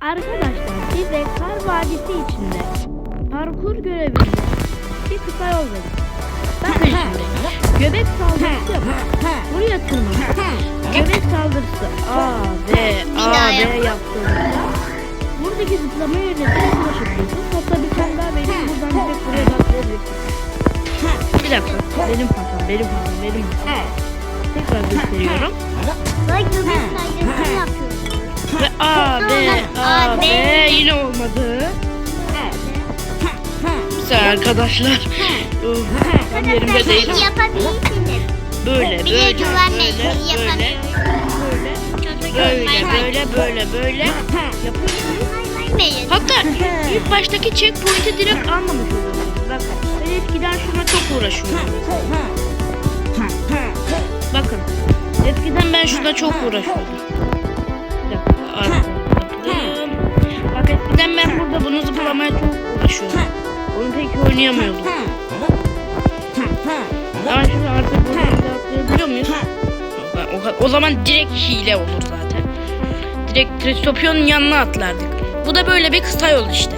Arkadaşlar size Kar Vadisi içinde parkur görevinde bir kısa yol verin. Bakın şimdi göbek saldırısı yapın. Buraya tırmanın. Göbek saldırısı A, B, A, B yap. yaptığınızda buradaki zıplama yerine direkt ulaşabiliyorsunuz. Hatta bir tane daha vereyim buradan direkt buraya da atlayabilirsiniz. Bir dakika benim hatam benim hatam benim hatam. Tekrar gösteriyorum. Bak göbek saygısı yapıyoruz. Ve A, B, A, B yine olmadı. Güzel arkadaşlar. Tam yerimde değilim. yapabilirsiniz. Böyle, böyle, böyle, böyle, böyle, böyle, böyle, böyle, böyle yapıyorsunuz. Hatta ilk baştaki checkpoint'i direkt almamış oluyorsunuz. Bak ben eskiden şuna çok uğraşıyordum. Bakın eskiden ben şuna çok uğraşıyordum. Zıplamaya çok uğraşıyordum. Onu pek oynayamıyordum. Ama şimdi artık bunu atlayabiliyor muyuz? O, o zaman direkt hile olur zaten. Direkt Tristopion'un yanına atlardık. Bu da böyle bir kısa yol işte.